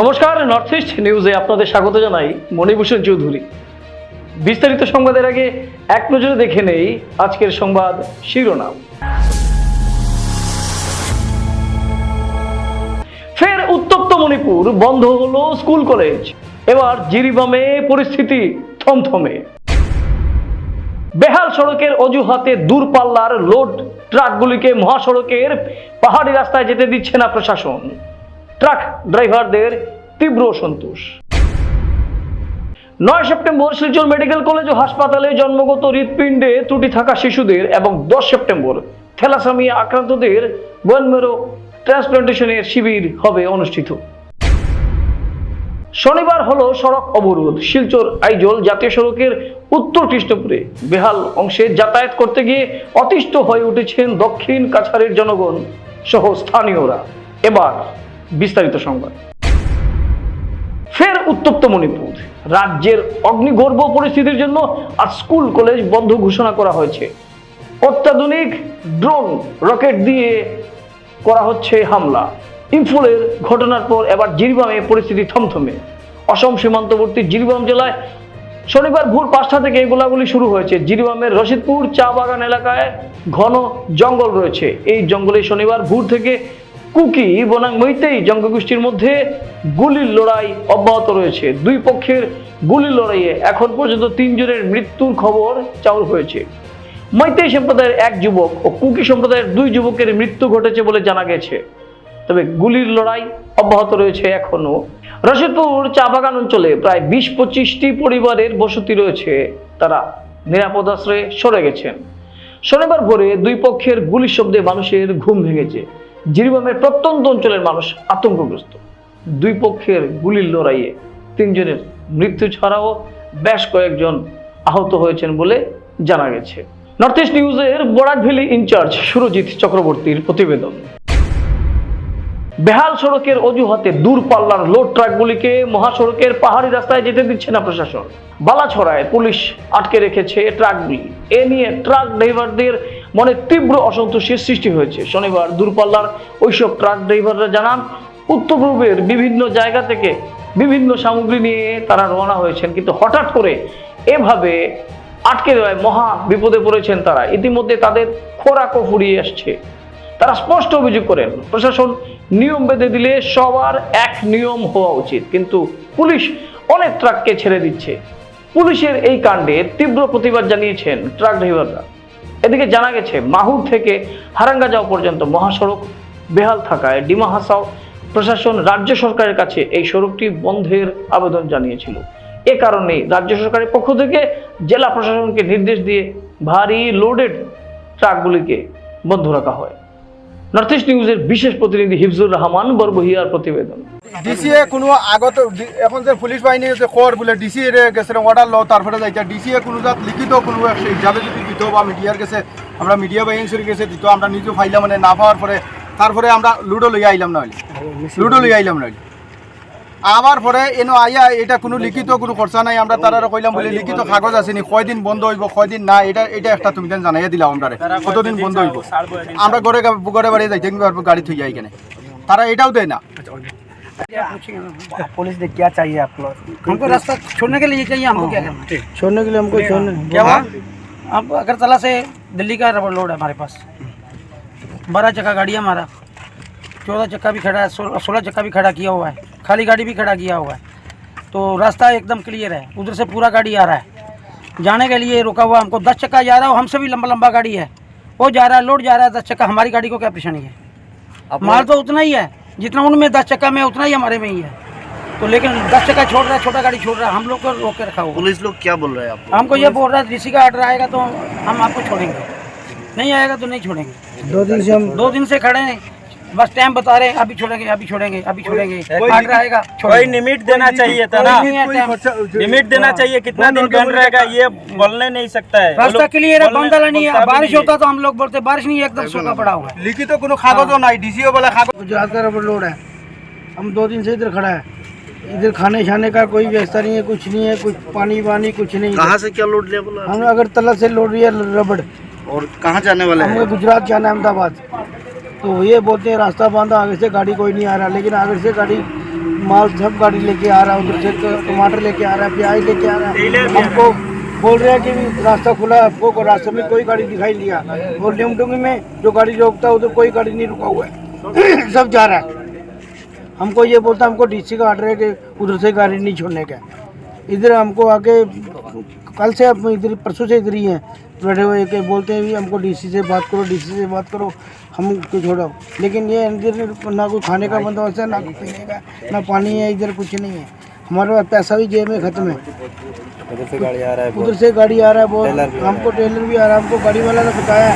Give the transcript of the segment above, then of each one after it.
নমস্কার north east নিউজে আপনাদের স্বাগত জানাই মণিভূষণ চৌধুরী। বিস্তারিত সংবাদের আগে এক নজরে দেখে নেই আজকের সংবাদ শিরোনাম। ফের উত্তপ্ত মণিপুর, বন্ধ হলো স্কুল কলেজ। এবার জিরিবামে পরিস্থিতি থমথমে। বেহাল সড়কের অজুহাতে দূরপাল্লার লোড ট্রাকগুলিকে মহাসড়কের পাহাড়ি রাস্তায় যেতে দিচ্ছে না প্রশাসন। ট্রাক ড্রাইভারদের তীব্র সন্তোষ। নয় সেপ্টেম্বর শিলচর মেডিকেল কলেজ ও হাসপাতালে জন্মগত হৃৎপিণ্ডে ত্রুটি থাকা শিশুদের এবং দশ সেপ্টেম্বর থ্যালাসামিয়া আক্রান্তদের বোনমেরো ট্রান্সপ্লান্টেশনের শিবির হবে অনুষ্ঠিত। শনিবার হলো সড়ক অবরোধ। শিলচর আইজল জাতীয় সড়কের উত্তর কৃষ্ণপুরে বেহাল অংশে যাতায়াত করতে গিয়ে অতিষ্ঠ হয়ে উঠেছেন দক্ষিণ কাছাড়ের জনগণ সহ স্থানীয়রা। এবার বিস্তারিত সংবাদ। ফের উত্তপ্ত মণিপুর। রাজ্যের অগ্নিগর্ভ পরিস্থিতির জন্য আর স্কুল, কলেজ বন্ধ ঘোষণা করা হয়েছে। অত্যাধুনিক ড্রোন, রকেট দিয়ে করা হচ্ছে হামলা। ইম্ফলের ঘটনার পর এবার জিরিবামে পরিস্থিতি থমথমে। অসম সীমান্তবর্তী জিরিবাম জেলায় শনিবার ভোর পাঁচটা থেকে এই গোলাগুলি শুরু হয়েছে। জিরিবামের রশিদপুর চা বাগান এলাকায় ঘন জঙ্গল রয়েছে। এই জঙ্গলে শনিবার ভোর থেকে কুকি বনাম মৈতেই জঙ্গগোষ্ঠীর মধ্যে গুলির লড়াই অব্যাহত রয়েছে। দুই পক্ষের গুলির লড়াইয়ে এখন পর্যন্ত তিনজনের মৃত্যুর খবর চাউর হয়েছে। মৈতেই সম্প্রদায়ের এক যুবক ও কুকি সম্প্রদায়ের দুই যুবকের মৃত্যু ঘটেছে বলে জানা গেছে। তবে গুলির লড়াই অব্যাহত রয়েছে এখনও রশিদপুর চা বাগান অঞ্চলে প্রায় বিশ পঁচিশটি পরিবারের বসতি রয়েছে। তারা নিরাপদ আশ্রয়ে সরে গেছেন। শনিবার ভোরে দুই পক্ষের গুলির শব্দে মানুষের ঘুম ভেঙেছে। জিরিবামের প্রত্যন্ত অঞ্চলের মানুষ আতঙ্কগ্রস্ত। দুই পক্ষের গুলির লড়াইয়ে তিনজনের মৃত্যু ছাড়াও বেশ কয়েকজন আহত হয়েছেন বলে জানা গেছে। নর্থ ইস্ট নিউজের বরাক ভ্যালি ইনচার্জ সুরজিৎ চক্রবর্তীর প্রতিবেদন। বেহাল সড়কের অজুহাতে দূরপাল্লার লোড ট্রাকগুলিকে মহাসড়কের পাহাড়ি রাস্তায় যেতে দিচ্ছে না প্রশাসন। বালাছড়ায় পুলিশ আটকে রেখেছে ট্রাকগুলি। এ নিয়ে ট্রাক ড্রাইভারদের মনে তীব্র অসন্তোষের সৃষ্টি হয়েছে। শনিবার দূরপাল্লার ওইসব ট্রাক ড্রাইভাররা জানান, উত্তর পূর্বের বিভিন্ন জায়গা থেকে বিভিন্ন সামগ্রী নিয়ে তারা রওনা হয়েছেন। কিন্তু হঠাৎ করে এভাবে আটকে দেওয়ায় মহা বিপদে পড়েছেন তারা। ইতিমধ্যে তাদের খোরাকও ফুরিয়ে আসছে। তারা স্পষ্ট অভিযোগ করেন, প্রশাসন নিয়ম বেঁধে দিলে সবার এক নিয়ম হওয়া উচিত। কিন্তু পুলিশ অনেক ট্রাককে ছেড়ে দিচ্ছে। পুলিশের এই কাণ্ডে তীব্র প্রতিবাদ জানিয়েছেন ট্রাক ড্রাইভাররা এদিকে জানা গেছে, মাহুর থেকে হারাঙ্গা যাওয়া পর্যন্ত মহাসড়ক বেহাল থাকায় ডিমা হাসাও প্রশাসন রাজ্য সরকারের কাছে এই সড়কটি বন্ধের আবেদন জানিয়েছিল। এ কারণে রাজ্য সরকারের পক্ষ থেকে জেলা প্রশাসনকে নির্দেশ দিয়ে ভারী লোডেড ট্রাকগুলিকে বন্ধ রাখা হয়। নর্থ ইস্ট নিউজের বিশেষ প্রতিনিধি হিফজুর রহমান, বরবহিয়ার প্রতিবেদন। ডিসিএ কোনো আগত এখন যে পুলিশ বাহিনী যে কর বলে ডিসি এর গেছে অর্ডার লও, তারপরে যাইতা এ কোনো জাত লিখিত কোনো হিসাবে যদি দিত বা মিডিয়ার কাছে আমরা মিডিয়া বাহিনীর কাছে দিত, আমরা নিজে ফাইলাম মানে না পাওয়ার পরে, তারপরে আমরা লুডো লইয়া আইলাম না লুডো লইয়া আইলাম না আবার পরে এনো আইয়া এটা কোনো লিখিত কোনো খরচা নাই আমরা তারা কইলাম বলে লিখিত কাগজ আছে নি কয়দিন বন্ধ হইব কয়দিন না এটা এটা একটা তুমি দেন জানাইয়া দিলাম আমরা কতদিন বন্ধ হইব আমরা ঘরে ঘরে বাড়ি যাইতে গাড়ি থই যাই এখানে তারা এটাও দেয় না पुलिस ने क्या चाहिए आप लोग हमको रास्ता छोड़ने के लिए चाहिए हमको क्या करना छोड़ने के लिए हमको छोड़ने क्या हुआ अब अगरतला से दिल्ली का रबड़ लोड है हमारे पास बारह चक्का गाड़ी है हमारा चौदह चक्का भी खड़ा है सोलह चक्का भी खड़ा किया हुआ है खाली गाड़ी भी खड़ा किया हुआ है। तो रास्ता एकदम क्लियर है। उधर से पूरा गाड़ी आ रहा है। जाने के लिए रुका हुआ हमको दस चक्का जा रहा है हमसे भी लंबा लंबा गाड़ी है। वो जा रहा है लोड जा रहा है दस चक्का। हमारी गाड़ी को क्या परेशानी है? माल तो उतना ही है जितना उनमें दस चक्का में उतना ही हमारे में ही है। तो लेकिन दस चक्का छोड़ रहा है छोटा गाड़ी छोड़ रहा है हम लोग को रोक के रखा हुआ पुलिस लोग क्या बोल रहे हैं आपको? हमको ये बोल रहा है डीसी का ऑर्डर आएगा तो हम आपको छोड़ेंगे। नहीं आएगा तो नहीं छोड़ेंगे। दो दिन से हम दो दिन से खड़े हैं। बस टाइम बता रहे हैं अभी छोड़ेंगे अभी छोड़ेंगे अभी छोड़ेंगे। काट रहेगा कोई लिमिट देना चाहिए था ना। लिमिट देना हाँ। चाहिए कितना दिन बन रहेगा ये बोलने नहीं सकता है। रास्ता क्लियर है बंदा नहीं है। बारिश होता तो हम लोग बोलते बारिश नहीं एकदम सूखा पड़ा हुआ है। लिखी तो कोनो हाँ। तो ना डीसीओ वाला कागज़ गुजरात का रबर रोड है। हम दो दिन से इधर खड़ा है। इधर खाने शाने का कोई व्यवस्था नहीं है कुछ नहीं है कुछ पानी वानी कुछ नहीं कहाँ से क्या लोड लिया हम अगर तलब से लोड लिया रबड़। और कहाँ जाने वाला है? गुजरात जाना है अहमदाबाद। तो ये बोलते हैं, रास्ता बंद, आगे से गाड़ी कोई नहीं आ रहा। लेकिन आगे से गाड़ी, माल सब गाड़ी लेके आ रहा है उधर से टमाटर लेके आ रहा है प्याज लेके आ रहा। है हमको बोल रहे हैं कि रास्ता खुला है आपको रास्ते में कोई गाड़ी दिखाई नहीं दिया। और लिमडुंगी में जो गाड़ी रोकता है, उधर कोई गाड़ी नहीं रुका हुआ है। सब जा रहा है। हमको ये बोलता हमको डीसी का ऑर्डर है कि उधर से गाड़ी नहीं छोड़ने का इधर हमको आके कल से अब इधर, परसों से इधर ही हैं। बैठे हुए कि बोलते हैं भी, हमको डीसी से बात करो डीसी से बात करो। हम को छोड़ो। लेकिन ये इधर ना कोई खाने का बंदोबस्त है ना कोई पीने का ना पानी है इधर कुछ नहीं है। हमारे पास पैसा भी जेब में खत्म है। उधर से गाड़ी आ रहा है उधर से गाड़ी आ रहा है बहुत। हमको टेलर भी आ रहा है। हमको गाड़ी वाला ने बताया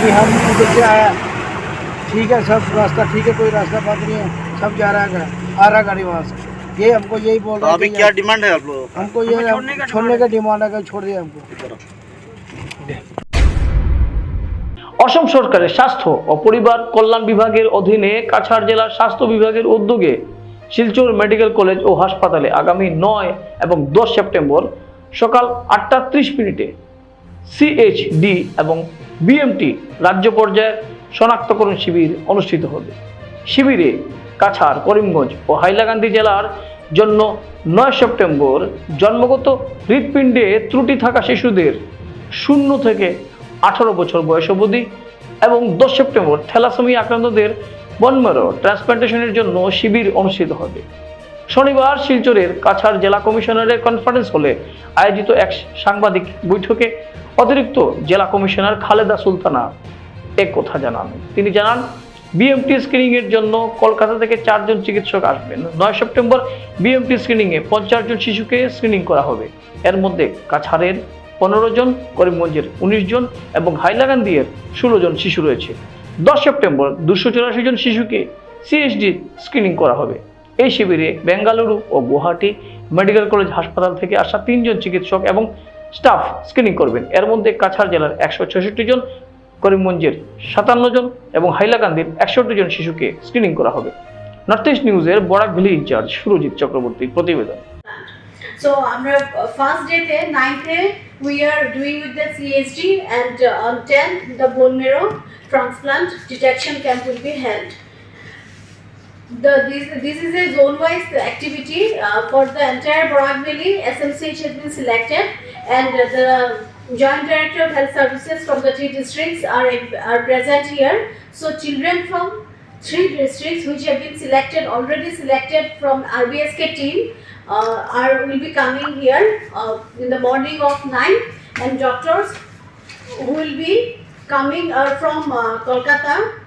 कि हम उधर से आया। ठीक है सब रास्ता ठीक है कोई रास्ता बात नहीं है। सब जा रहा है आ रहा है गाड़ी वहाँ से। ये हमको यही बोल तो रहा है कि क्या डिमांड है आप लोगों हमको ये छोड़ने का डिमांड है। छोड़ दिया हमको। অসম সরকারের স্বাস্থ্য ও পরিবার কল্যাণ বিভাগের অধীনে কাছাড় জেলার স্বাস্থ্য বিভাগের উদ্যোগে শিলচর মেডিকেল কলেজ ও হাসপাতালে আগামী নয় এবং দশ সেপ্টেম্বর সকাল আটটা ত্রিশ মিনিটে সিএইচডি এবং বিএমটি রাজ্য পর্যায়ের শনাক্তকরণ শিবির অনুষ্ঠিত হবে। শিবিরে কাছাড়, করিমগঞ্জ ও হাইলাকান্দি জেলার জন্য নয় সেপ্টেম্বর জন্মগত হৃৎপিণ্ডে ত্রুটি থাকা শিশুদের শূন্য থেকে আঠারো বছর বয়স অবধি এবং দশ সেপ্টেম্বর থ্যালাসেমি আক্রান্তদের বনমেরো ট্রান্সপ্লান্টেশনের জন্য শিবির অনুষ্ঠিত হবে। শনিবার শিলচরের কাছাড় জেলা কমিশনারের কনফারেন্স হলে আয়োজিত এক সাংবাদিক বৈঠকে অতিরিক্ত জেলা কমিশনার খালেদা সুলতানা এক কথা জানান। তিনি জানান, বিএমটি স্ক্রিনিং এর জন্য কলকাতা থেকে চারজন চিকিৎসক আসবেন। নয় সেপ্টেম্বর বিএমটি স্ক্রিনিং এ পঞ্চাশ জন শিশুকে স্ক্রিনিং করা হবে। এর মধ্যে কাছাড়ের পনেরো জন, করিমগঞ্জের উনিশ জন এবং হাইলাকান্দির ষোলো জন শিশু রয়েছে। দশ সেপ্টেম্বর দুশো চুরাশি জন শিশুকে সিএসডি স্ক্রিনিং করা হবে। এই শিবিরে বেঙ্গালুরু ও গুয়াহাটি মেডিকেল কলেজ হাসপাতাল থেকে আসা তিনজন চিকিৎসক এবং স্টাফ স্ক্রিনিং করবেন। এর মধ্যে কাছাড় জেলার একশো ছেষট্টি জন, করিমগঞ্জের সাতান্ন জন এবং হাইলাকান্দির একষট্টি জন শিশুকে স্ক্রিনিং করা হবে। নর্থ ইস্ট নিউজের বরাক ভ্যালি ইনচার্জ সুরজিৎ চক্রবর্তীর প্রতিবেদন। So, আমরা ফার্স্ট ডেতে নাইনথে we are doing with the CSD and uh, on 10 the bone marrow transplant detection camp will be held. The, this, this is a zone-wise activity uh, for the entire Borak Valley. SMCH has been selected and the Joint Director of Health Services from the three districts are, are present here. So children from three districts which have been selected, already selected from RBSK team are will be coming here uh, in the morning of 9 and doctors who will be coming from uh, Kolkata.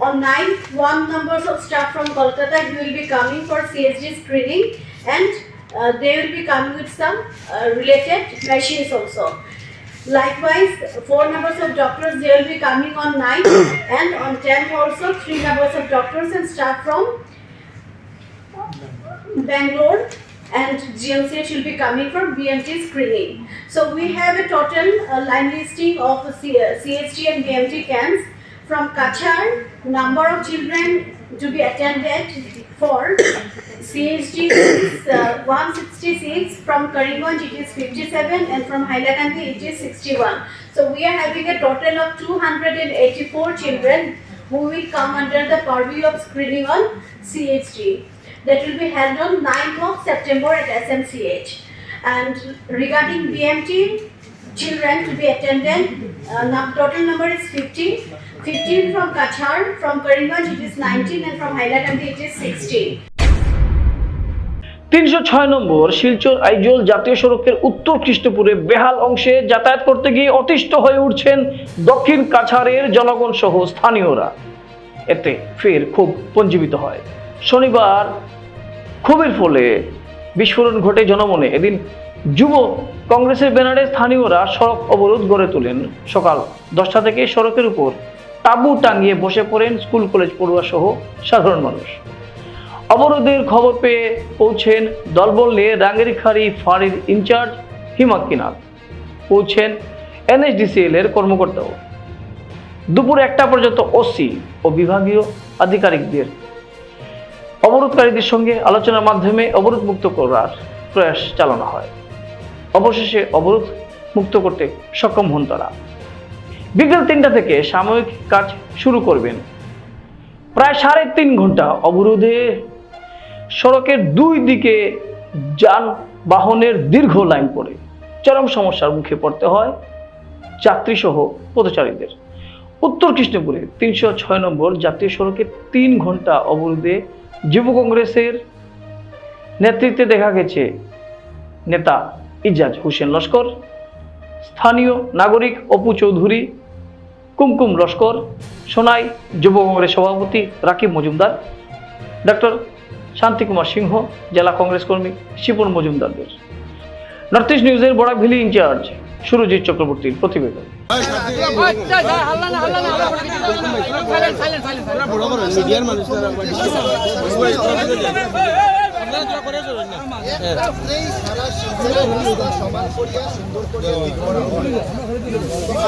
On 9 one numbers of staff from Kolkata will be coming for CSG screening and uh, they will be coming with some uh, related machines also. Likewise, four numbers of doctors they will be coming on 9 and on 10th also three numbers of doctors and staff from Bangalore and GMCH will be coming for BMT screening. So we have a total uh, line listing of C- CHT and BMT camps from Kachar, number of children to be attended for CHT is uh, 166, from Karimganj it is 57 and from Hailakandi it is 61. So we are having a total of 284 children who will come under the purview of screening on CHT that will be held on 9th of September at SMCH. And regarding BMT, children to be attended, uh, total number is 15. 15 from Kachar, from Karimganj it is 19 and from Hailakandi it is 16. তিনশো ছয় নম্বর শিলচর আইজল জাতীয় সড়কের উত্তর খ্রিস্টপুরে বেহাল অংশে যাতায়াত করতে গিয়ে অতিষ্ঠ হয়ে উঠছেন দক্ষিণ কাছাড়ের জনগণ সহ স্থানীয়রা এতে ফের খুব পঞ্জীবিত হয় শনিবার ক্ষোভের ফলে বিস্ফোরণ ঘটে জনমনে। এদিন যুব কংগ্রেসের ব্যানারে স্থানীয়রা সড়ক অবরোধ গড়ে তোলেন। সকাল দশটা থেকে সড়কের উপর তাঁবু টাঙিয়ে বসে পড়েন স্কুল, কলেজ পড়ুয়া সহ সাধারণ মানুষ। অবরোধের খবর পেয়ে পৌঁছেন দলবল নিয়ে রাঙ্গেরিখারি ফাঁড়ির ইনচার্জ হিমাক্কিনাথ পৌঁছেন এনএসডিসিএল এর কর্মকর্তাও। দুপুর একটা পর্যন্ত ওসি ও বিভাগীয় আধিকারিকদের অবরোধকারীদের সঙ্গে আলোচনার মাধ্যমে অবরোধ মুক্ত করার প্রয়াস চালানো হয়। অবশেষে অবরোধ মুক্ত করতে সক্ষম হন তারা। বিকেল তিনটা থেকে সাময়িক কাজ শুরু করবেন। প্রায় সাড়ে তিন ঘণ্টা অবরোধে সড়কের দুই দিকে যানবাহনের দীর্ঘ লাইন পড়ে। চরম সমস্যার মুখে পড়তে হয় যাত্রীসহ পথচারীদের। উত্তর কৃষ্ণপুরে তিনশো ছয় নম্বর জাতীয় সড়কে তিন ঘণ্টা অবরোধে যুব কংগ্রেসের নেতৃত্বে দেখা গেছে নেতা ইজাজ হোসেন লস্কর, স্থানীয় নাগরিক অপু চৌধুরী, কুমকুম লস্কর, সোনাই যুব কংগ্রেস সভাপতি রাকিব মজুমদার ডক্টর শান্তিকুমার সিংহ, জেলা কংগ্রেস কর্মী শিপন মজুমদারদের। নর্থ ইস্ট নিউজের বরাকভিলি ইনচার্জ সুরজিৎ চক্রবর্তীর প্রতিবেদন। হয়।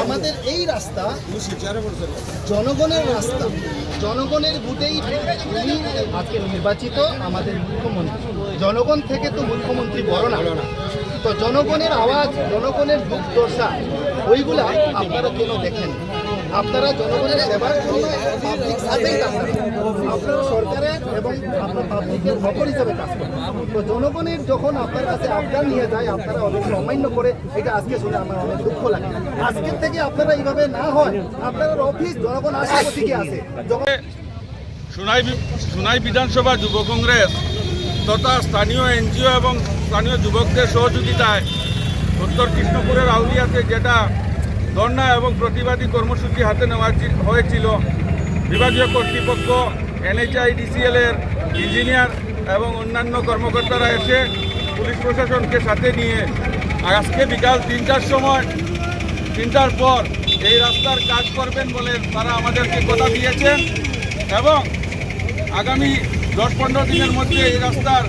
আমাদের এই রাস্তা জনগণের রাস্তা জনগণের ভোটেই উনি আজকে নির্বাচিত আমাদের মুখ্যমন্ত্রী জনগণ থেকে তো মুখ্যমন্ত্রী বড় না তো জনগণের আওয়াজ জনগণের দুঃখ দশা ওইগুলা আপনারা কেন দেখেন? আপনারা জনগণের সেবার জন্য পাবলিক সার্ভেন্ট আপনারা আপনারা সরকারের এবং আপনার পাবলিকের নকর হিসাবে কাজ করেন। তো জনগণের যখন আপনার কাছে আবদার নিয়ে যায়, আপনারা অনেক অমান্য করে এটা আজকে শুনে আমার অনেক দুঃখ লাগে। আজকের থেকে আপনারা এইভাবে না হয় আপনার অফিস জনগণ আসে প্রতীকে আছে যখন সোনাই সোনাই বিধানসভা যুব কংগ্রেস তথা স্থানীয় এনজিও এবং স্থানীয় যুবকদের সহযোগিতায় উত্তর কৃষ্ণপুরের আউলিয়াতে যেটা ধর্ণা এবং প্রতিবাদী কর্মসূচি হাতে নেওয়া হয়েছিল, বিভাগীয় কর্তৃপক্ষ, এনএইচআইডিসিএল এর ইঞ্জিনিয়ার এবং অন্যান্য কর্মকর্তারা এসে পুলিশ প্রশাসনকে সাথে নিয়ে আজকে বিকাল তিনটার সময়, তিনটার পর এই রাস্তার কাজ করবেন বলে তারা আমাদেরকে কথা দিয়েছেন এবং আগামী দশ পনেরো দিনের মধ্যে এই রাস্তার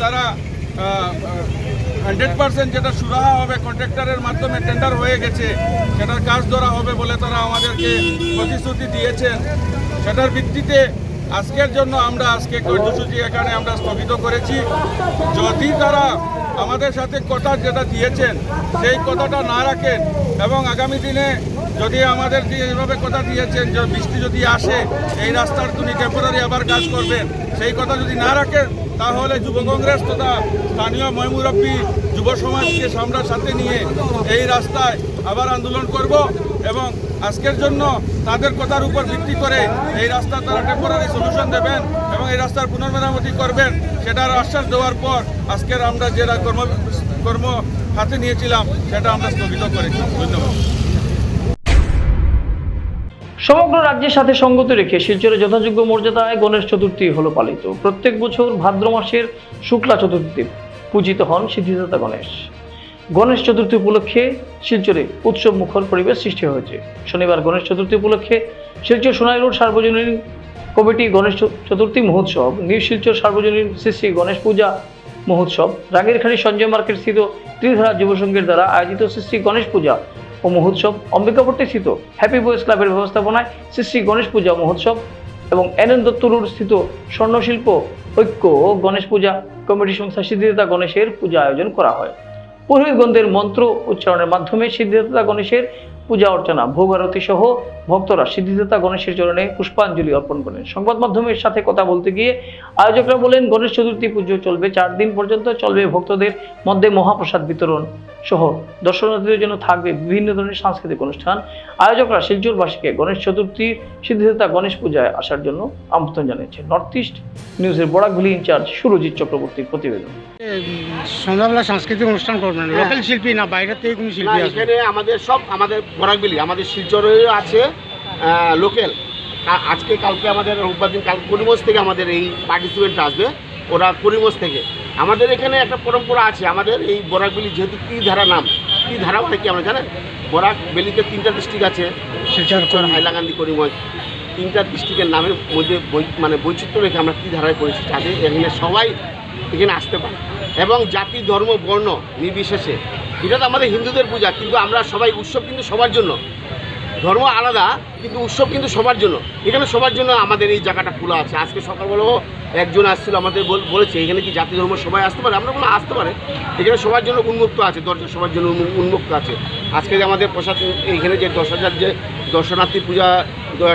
তারা হান্ড্রেড পার্সেন্ট যেটা সুরাহা হবে কন্ট্রাক্টরের মাধ্যমে টেন্ডার হয়ে গেছে, সেটার কাজ ধরা হবে বলে তারা আমাদেরকে প্রতিশ্রুতি দিয়েছেন। সেটার ভিত্তিতে আজকের জন্য আমরা আজকে কর্মসূচি এখানে আমরা স্থগিত করেছি। যদি তারা আমাদের সাথে কথা যেটা দিয়েছেন, সেই কথাটা না রাখেন এবং আগামী দিনে যদি আমাদের দিয়ে এইভাবে কথা দিয়েছেন, যে বৃষ্টি যদি আসে, এই রাস্তার তুমি টেম্পোরারি আবার কাজ করবেন, সেই কথা যদি না রাখেন, তাহলে যুব কংগ্রেস তথা স্থানীয় ময়মুরব্বী যুব সমাজকে সামরার সাথে নিয়ে এই রাস্তায় আবার আন্দোলন করব এবং আজকের জন্য তাদের কথার উপর ভিত্তি করে এই রাস্তা তারা টেম্পোরারি সলিউশন দেবেন এবং এই রাস্তার পুনর্মেরামতি করবেন, সেটার আশ্বাস দেওয়ার পর আজকের আমরা যেটা কর্ম কর্ম হাতে নিয়েছিলাম, সেটা আমরা স্থগিত করেছি। ধন্যবাদ। সমগ্র রাজ্যের সাথে সঙ্গতি রেখে শিলচরে যথাযোগ্য মর্যাদায় গণেশ চতুর্থী হলো পালিত। প্রত্যেক বছর ভাদ্র মাসের শুক্লা চতুর্থী পূজিত হন সিদ্ধিদাতা গণেশ। গণেশ চতুর্থী উপলক্ষে শিলচরে উৎসব মুখর পরিবেশ সৃষ্টি হয়েছে। শনিবার গণেশ চতুর্থী উপলক্ষে শিলচর সোনাই রোড সার্বজনীন কমিটি গণেশ চতুর্থী মহোৎসব, নিউ শিলচর সার্বজনীন শ্রী গণেশ পূজা মহোৎসব রাগেরখালী সঞ্জয় মার্কেট স্থিত ত্রিধারা যুবসংঘের দ্বারা আয়োজিত শ্রী গণেশ পূজা ও মহোৎসব অম্বিকাপট্টি স্থিত হ্যাপি বয়েজ ক্লাবের ব্যবস্থাপনায় শ্রী শ্রী গণেশ পূজা মহোৎসব এবং এনএন দত্তরুর স্থিত স্বর্ণশিল্প ঐক্য গণেশ পূজা কমিটি সংস্থা সিদ্ধিদাতা গণেশের পূজা আয়োজন করা হয়। পুরোহিতগণদের মন্ত্র উচ্চারণের মাধ্যমে সিদ্ধিদাতা গণেশের পূজা অর্চনা ভোগ আরতি সহ ভক্তরা সিদ্ধিদাতা গণেশের চরণে পুষ্পাঞ্জলি অর্পণ করেন। সংবাদ মাধ্যমের সাথে কথা বলতে গিয়ে আয়োজকরা বলেন গণেশ চতুর্থী পুজো চলবে চার দিন পর্যন্ত চলবে ভক্তদের মধ্যে মহাপ্রসাদ বিতরণ সহ। দর্শনার্থীদের জন্য থাকবে বিভিন্ন ধরনের সাংস্কৃতিক অনুষ্ঠান। আয়োজকরা শিলচরবাসীকে গণেশ চতুর্থীর সিদ্ধিদাতা গণেশ পূজায় আসার জন্য আমন্ত্রণ জানিয়েছে নর্থ ইস্ট নিউজের বরাকভ্যালি ইনচার্জ সুরজিৎ চক্রবর্তীর প্রতিবেদন। সন্ধ্যাবেলা সাংস্কৃতিক অনুষ্ঠান করবেন। লোকাল শিল্পী না বাইরের থেকে কোনো শিল্পী আসবে? আমাদের সব আমাদের বরাকবিলি আমাদের শিলচরেও আছে লোকাল। আজকে কালকে আমাদের রোববার দিন কাল করিমগঞ্জ থেকে আমাদের এই পার্টিসিপেন্ট আসবে ওরা করিমগঞ্জ থেকে। আমাদের এখানে একটা পরম্পরা আছে আমাদের এই বরাকবিলি যেহেতু কি ধারা নাম কি ধারা মানে কি আমরা জানেন? বরাক বেলিতে তিনটা ডিস্ট্রিক্ট আছে শিলচর হাইলাকান্দি করিমগঞ্জ। তিনটা ডিস্ট্রিক্টের নামের মধ্যে বৈ- মানে বৈচিত্র্য রেখে আমরা কি ধারায় করেছি যাতে এখানে সবাই এখানে আসতে পারে। এবং জাতি ধর্ম বর্ণ নির্বিশেষে। এটা তো আমাদের হিন্দুদের পূজা কিন্তু আমরা সবাই উৎসব কিন্তু সবার জন্য। ধর্ম আলাদা, কিন্তু উৎসব কিন্তু সবার জন্য। এখানে সবার জন্য আমাদের এই জায়গাটা খোলা আছে। আজকে সকালবেলাও একজন আসছিল আমাদের বলেছে, এখানে কি জাতি ধর্ম সবাই আসতে পারে? আমরা বললাম, আসতে পারে। এখানে সবার জন্য উন্মুক্ত আছে, দরজা সবার জন্য উন্মুক্ত আছে। আজকে যে আমাদের প্রসাদ, এখানে যে দশ হাজার যে দর্শনার্থী পূজা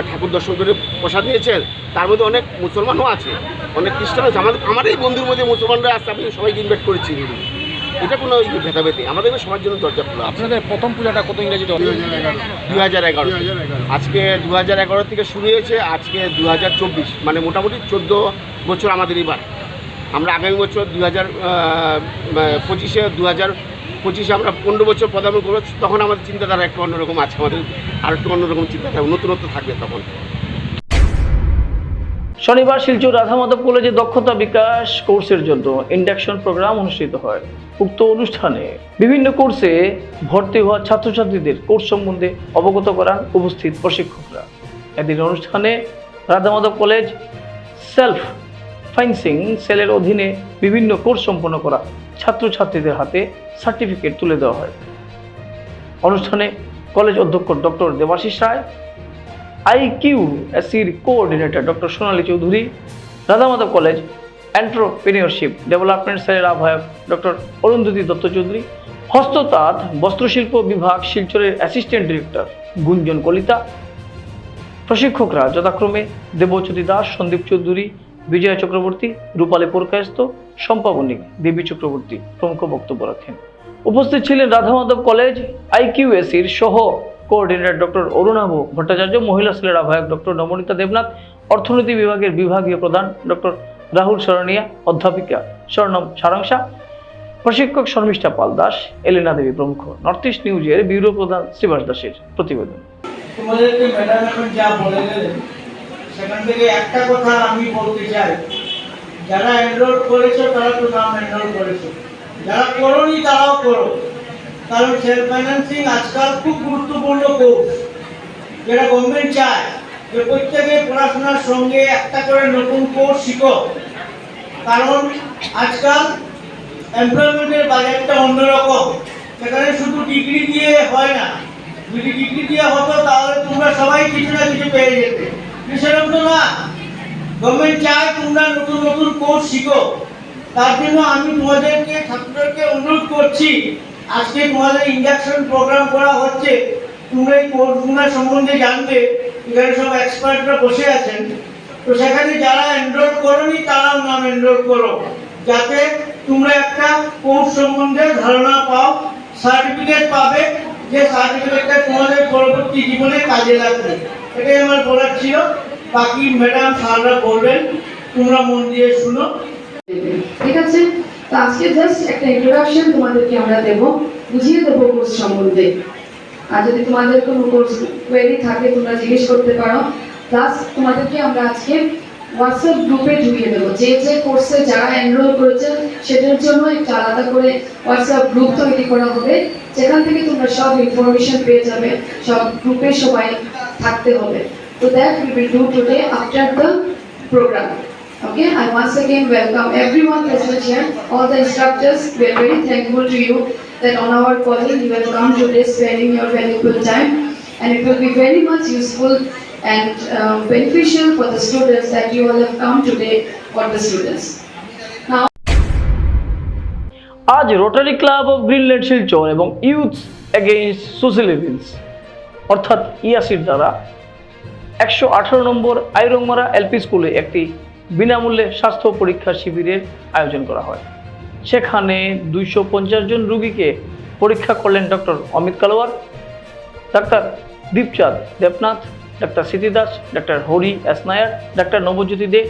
ঠাকুর দর্শন করে প্রসাদ নিয়েছেন, তার মধ্যে অনেক মুসলমানও আছে, অনেক খ্রিস্টান আছে। আমাদের আমার এই বন্ধুর মধ্যে মুসলমানরা আসছে আমি সবাইকে ইনভাইট করেছি। এটা কোনো ভেদাভেদি। আমাদের সবার জন্য দরজা খোলা আপনাদের প্রথম পূজাটা কত ইংরেজিতে দু হাজার এগারো। আজকে দু হাজার এগারো থেকে শুরু হয়েছে আজকে দু হাজার চব্বিশ। মানে মোটামুটি চোদ্দ বছর আমাদের এবার। আমরা আগামী বছর দু হাজার পঁচিশে দু হাজার পঁচিশে আমরা পনেরো বছর পদার্পণ করব। তখন আমাদের চিন্তাধারা একটু অন্যরকম আছে। আমাদের আর একটু অন্যরকম চিন্তাধারা নতুনত্ব থাকবে তখন। শনিবার শিলচর রাধা মাধব কলেজে দক্ষতা বিকাশ কোর্সের জন্য ইন্ডাকশন প্রোগ্রাম অনুষ্ঠিত হয়। উক্ত অনুষ্ঠানে বিভিন্ন কোর্সে ভর্তি হওয়া ছাত্রছাত্রীদের কোর্স সম্বন্ধে অবগত করান উপস্থিত প্রশিক্ষকরা। এদিন অনুষ্ঠানে Radha Madhab college self financing সেলের অধীনে বিভিন্ন কোর্স সম্পন্ন করা ছাত্রছাত্রীদের হাতে সার্টিফিকেট তুলে দেওয়া হয়। অনুষ্ঠানে কলেজ অধ্যক্ষ ডক্টর দেবাশিস রায় আইকিউ এসির coordinator doctor Sonali Chowdhury Radhamadhab college entrepreneurship development সেলের আহ্বায়ক ডক্টর অরুন্ধতি দত্ত চৌধুরী হস্ততাঁত বস্ত্রশিল্প বিভাগ শিলচরের অ্যাসিস্ট্যান্ট ডিরেক্টর গুঞ্জন কলিতা প্রশিক্ষকরা যথাক্রমে দেবজ্যোতি দাস সন্দীপ চৌধুরী বিজয় চক্রবর্তী রূপালী পুরকায়স্ত সম্পাবনিক দেবী চক্রবর্তী প্রমুখ বক্তব্য রাখেন উপস্থিত ছিলেন রাধা মাধব কলেজ আইকিউএসির সহ কোঅর্ডিনেটর ডক্টর অরুণাভ ভট্টাচার্য, মহিলা সেলের আহ্বায়ক ডক্টর নবনীতা দেবনাথ, অর্থনীতি বিভাগের বিভাগীয় প্রধান ডক্টর রাহুল সরণিয়া অধ্যাপিকা স্বর্ণম সারাংশা, প্রশিক্ষক শর্মিষ্ঠা পাল দাস, এলিনা দেবী প্রমুখ। নর্থ ইস্ট নিউজের ব্যুরো প্রধান শ্রীবাস দাসের প্রতিবেদন। সেখান থেকে একটা কথা আমি বলতে চাই। যারা এনরোল করেছ, তারা তো নাম এনরোল করেছ। যারা করোনি, তারাও করো। কারণ সেলফ ফাইন্যান্সিং আজকাল খুব গুরুত্বপূর্ণ কোর্স যেটা গভর্নমেন্ট চায় যে প্রত্যেকে পড়াশোনার সঙ্গে একটা করে নতুন কোর্স শিখো। কারণ আজকাল এমপ্লয়মেন্টের বাজারটা অন্যরকম। সেখানে শুধু ডিগ্রি দিয়ে হয় না। যদি ডিগ্রি দিয়ে হতো তাহলে তোমরা সবাই কিছু না কিছু পেয়ে যেতে। সেরকম তো না। গভর্নমেন্ট চায় তোমরা নতুন নতুন কোর্স শিখো। তার জন্য আমি তোমাদেরকে, ছাত্রদেরকে অনুরোধ করছি আজকে তোমাদের ইন্ডাকশন প্রোগ্রাম করা হচ্ছে। তোমরা এই কোর্সগুলো সম্বন্ধে জানবে। এখানে সব এক্সপার্টরা বসে আছেন। তো সেখানে যারা এনরোল করোনি, তারাও নাম এনরোল করো। যাতে তোমরা একটা কোর্স সম্বন্ধে ধারণা পাও সার্টিফিকেট পাবে, যে সার্টিফিকেটটা তোমাদের পরবর্তী জীবনে কাজে লাগবে। এটাই আমার বলার ছিল। বাকি ম্যাডাম স্যাররা বলবেন, তোমরা মন দিয়ে শুনো। ঠিক আছে? তো আজকে জাস্ট একটা ইন্ট্রোডাকশন তোমাদেরকে আমরা দেব, বুঝিয়ে দেবো কোর্স সম্বন্ধে। আর যদি তোমাদের কোনো কোর্স কোয়েরি থাকে, তোমরা জিজ্ঞেস করতে পারো। প্লাস তোমাদেরকে আমরা আজকে হোয়াটসঅ্যাপ গ্রুপে ঢুকিয়ে দেবো। যে যে কোর্সে যারা এনরোল করেছে সেটার জন্য একটা আলাদা করে হোয়াটসঅ্যাপ গ্রুপ তৈরি করা হবে। যেখান থেকে তোমরা সব ইনফরমেশন পেয়ে যাবে, সব গ্রুপে সবাই থাকতে হবে। তো that we will do today after the program. Okay, I once again welcome everyone present here, all the instructors. We are very thankful to you that on our calling you have come today spending your valuable time and it will be very much useful and uh, beneficial for the students that you all have come today for the students. আজ rotary club of Greenland Silchar এবং youth against social evils অর্থাৎ ইয়াসির দ্বারা একশো আঠারো নম্বর Airongmara LP স্কুলে একটি বিনামূল্যে স্বাস্থ্য পরীক্ষা শিবিরের আয়োজন করা হয়। সেখানে দুইশো পঞ্চাশ জন রুগীকে পরীক্ষা করলেন ডক্টর অমিত কালোয়ার, ডাক্তার দীপচাঁদ দেবনাথ, ডাক্তার স্মৃতি দাস, ডাক্তার হরি এস নায়ার, ডাক্তার নবজ্যোতি দে,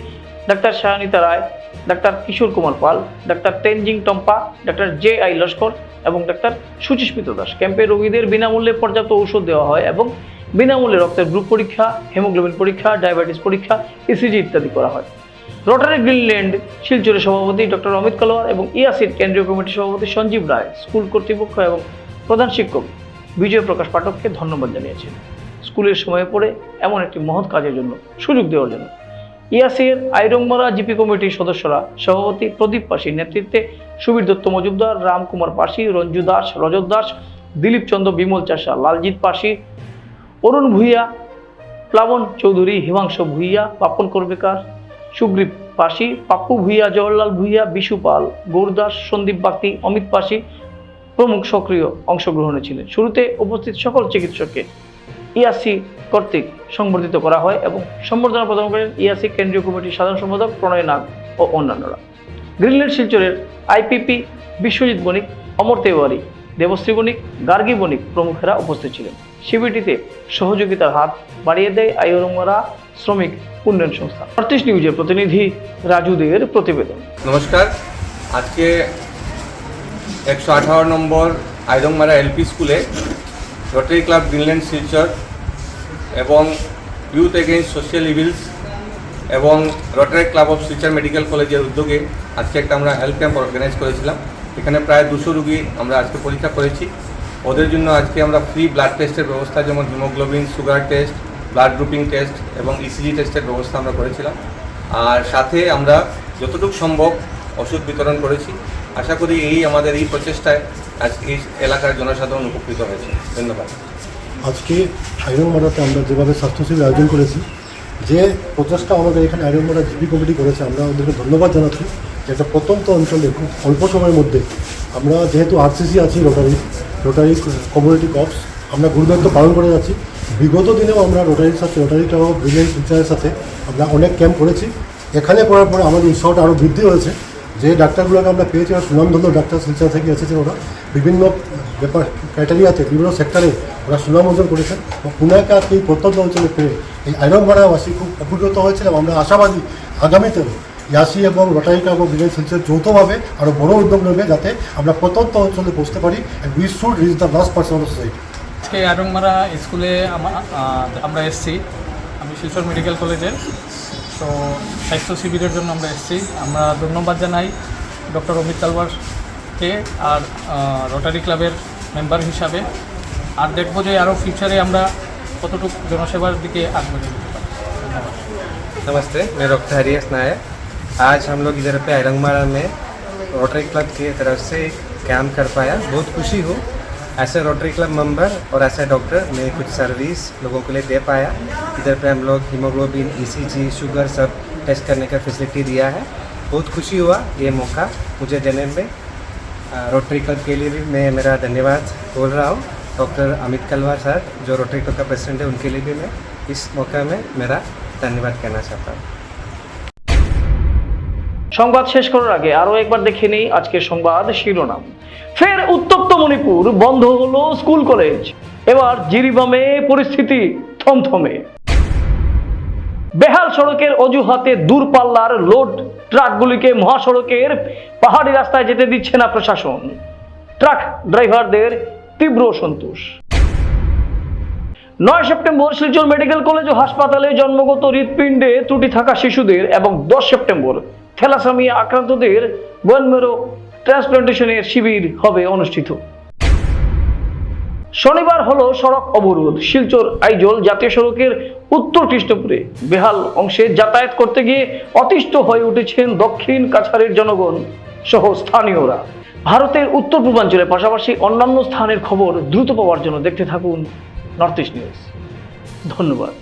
ডাক্তার সায়নিতা রায়, ডাক্তার কিশোর কুমার পাল, ডাক্তার তেনজিং টম্পা, ডাক্তার জে আই লস্কর এবং ডাক্তার সুচিস্মিত দাস। ক্যাম্পে রোগীদের বিনামূল্যে পর্যাপ্ত ঔষধ দেওয়া হয় এবং বিনামূল্যে রক্তের গ্রুপ পরীক্ষা, হেমোগ্লোবিন পরীক্ষা, ডায়াবেটিস পরীক্ষা ইসিজি ইত্যাদি করা হয়। রোটারি গ্রিনল্যান্ড শিলচরের সভাপতি ডক্টর অমিত কালোয়ার এবং ইয়াসির কেন্দ্রীয় কমিটির সভাপতি সঞ্জীব রায়, স্কুল কর্তৃপক্ষ এবং প্রধান শিক্ষক বিজয় প্রকাশ পাঠককে ধন্যবাদ জানিয়েছেন। স্কুলের সময়ে পড়ে এমন একটি মহৎ কাজের জন্য সুযোগ দেওয়ার জন্য। ইয়াসির আইরংমারা জিপি কমিটির সদস্যরা সভাপতি প্রদীপ পাশির নেতৃত্বে সুবীর দত্ত মজুমদার, রামকুমার পাশি, রঞ্জু দাস, রজত দাস, দিলীপ চন্দ্র, বিমল চাষা, লালজিৎ পাশি, অরুণ ভূঁইয়া, প্লাবন চৌধুরী, হিমাংশু ভূঁইয়া, পাপন করবেকার সুগ্রীব পাশি, পাপ্পু ভূঁইয়া, জওহরলাল ভূঁইয়া, বিশু পাল, গৌরদাস, সন্দীপ বাগদি অমিত পাশি প্রমুখ সক্রিয় অংশগ্রহণে ছিলেন। শুরুতে উপস্থিত সকল চিকিৎসককে ইয়াসি কর্তৃক সংবর্ধিত করা হয় এবং সম্বর্ধনা প্রদান করেন ইয়াসি কেন্দ্রীয় কমিটির সাধারণ সম্পাদক প্রণয় নাগ ও অন্যান্যরা। গ্রিনল্যান্ড শিলচরের আইপিপি বিশ্বজিৎ বণিক, অমর তেওয়ারি, দেবশ্রী বণিক, গার্গী বণিক প্রমুখেরা উপস্থিত ছিলেন। শিবিরটিতে সহযোগিতার হাত বাড়িয়ে দেয় আইরঙ্গরা শ্রমিক উন্নয়ন সংস্থা। আর্টিস্ট নিউজের প্রতিনিধি রাজুদের প্রতিবেদন। নমস্কার। আজকে একশো আঠারো নম্বর আইদংমারা এলপি স্কুলে রোটারি ক্লাব গ্রিনল্যান্ড শিলচর এবং ইউথ এগেইনস্ট সোশ্যাল ইভিলস এবং rotary club of Silchar medical কলেজের উদ্যোগে আজকে একটা আমরা হেলথ ক্যাম্প অর্গানাইজ করেছিলাম। এখানে প্রায় দুশো রুগী আমরা আজকে পরীক্ষা করেছি। ওদের জন্য আজকে আমরা ফ্রি ব্লাড টেস্টের ব্যবস্থা, যেমন haemoglobin sugar test blood grouping test এবং ইসিজি টেস্টের ব্যবস্থা আমরা করেছিলাম। আর সাথে আমরা যতটুকু সম্ভব ওষুধ বিতরণ করেছি। আশা করি এই আমাদের এই প্রচেষ্টায় আজ এই এলাকার জনসাধারণ উপকৃত হয়েছে। ধন্যবাদ। আজকে আইরনমারাতে আমরা যেভাবে স্বাস্থ্য শিবির আয়োজন করেছি, যে প্রচেষ্টা আমাদের এখানে আইরনমারা জিপি কমিটি করেছে, আমরা ওদেরকে ধন্যবাদ জানাচ্ছি যে একটা প্রত্যন্ত অঞ্চলে খুব অল্প সময়ের মধ্যে আমরা যেহেতু আরসিসি আছি রোটারি রোটারি কমিউনিটি কপস আমরা গুরুদায়িত্ব পালন করে যাচ্ছি। বিগত দিনেও আমরা রোটারির সাথে, রোটারি ক্লাব অফ ব্রিলিয়ান্ট ফিচারের সাথে আমরা অনেক ক্যাম্প করেছি। এখানে করার পরে আমাদের উৎসাহটা আরও বৃদ্ধি হয়েছে। যে ডাক্তারগুলোকে আমরা পেয়েছি আর সুনামধন্য ডাক্তার শিলচর থেকে এসেছে ওরা। বিভিন্ন ব্যাপার ক্রাইটেরিয়াতে, বিভিন্ন সেক্টরে ওরা সুনাম অর্জন করেছেন। এবং পুনাকে আজকে এই প্রত্যন্ত অঞ্চলে পেয়ে এই আইরন ভাড়াবাসী খুব উপকৃত হয়েছিলাম আমরা আশাবাদী আগামীতেও ইয়াসি এবং রোটারি ক্লাব অফ বিলেন শিলচর যৌথভাবে আরও বড় উদ্যোগ নেবে যাতে আমরা প্রত্যন্ত অঞ্চলে পৌঁছতে পারি। And we should reach the last person of society আজকে আরংমারা স্কুলে আমা- আহ, আমরা এসেছি আমি শিলচর মেডিকেল কলেজের তো স্বাস্থ্য শিবিরের জন্য আমরা এসেছি আমরা ধন্যবাদ জানাই ডক্টর অমিত তালওয়ারকে আর আহ, রোটারি ক্লাবের মেম্বার হিসাবে আর দেখবো যে আরও ফিউচারে আমরা কতটুকু জনসেবার দিকে আগ্রহী যেতে পারি ধন্যবাদ नमस्ते मैं डॉक्टर हरीश नायक आज हम लोग इधर पे आयरंगमारा में रोटरी क्लब की तरफ से एक कैंप कर पाया बहुत खुशी हूँ ऐसे रोटरी क्लब मेंबर और ऐसे डॉक्टर मैं कुछ सर्विस लोगों के लिए दे पाया। इधर पे हम लोग हीमोग्लोबिन ईसीजी शुगर सब टेस्ट करने का फैसिलिटी दिया है। बहुत खुशी हुआ ये मौका मुझे देने में। रोटरी क्लब के लिए भी मैं मेरा धन्यवाद बोल रहा हूँ। डॉक्टर अमित कलवार सर जो रोटरी क्लब का प्रेसिडेंट है, उनके लिए भी मैं इस मौका में मेरा धन्यवाद कहना चाहता हूँ। সংবাদ শেষ করার আগে আরও একবার দেখে নেই আজকের সংবাদ শিরোনাম। ফের উত্তপ্ত মণিপুর, বন্ধ হলো স্কুল কলেজ। এবার জিরিবামে পরিস্থিতি থমথমে। বেহাল সড়কের অজুহাতে দূরপাল্লার লোড ট্রাকগুলিকে মহাসড়কের পাহাড়ি রাস্তায় যেতে দিচ্ছে না প্রশাসন। ট্রাক ড্রাইভারদের তীব্র সন্তোষ। নয় সেপ্টেম্বর শিলচর মেডিকেল কলেজ ও হাসপাতালে জন্মগত হৃৎপিণ্ডে ত্রুটি থাকা শিশুদের এবং দশ সেপ্টেম্বর থ্যালাসামিয়া আক্রান্তদের বোনমেরো ট্রান্সপ্লান্টেশনের শিবির হবে অনুষ্ঠিত। শনিবার হলো সড়ক অবরোধ, শিলচর আইজল জাতীয় সড়কের উত্তর কৃষ্ণপুরে। বেহাল অংশে যাতায়াত করতে গিয়ে অতিষ্ঠ হয়ে উঠেছেন দক্ষিণ কাছাড়ের জনগণ সহ স্থানীয়রা। ভারতের উত্তর পূর্বাঞ্চলের পাশাপাশি অন্যান্য স্থানের খবর দ্রুত পাওয়ার জন্য দেখতে থাকুন নর্থ ইস্ট নিউজ। ধন্যবাদ।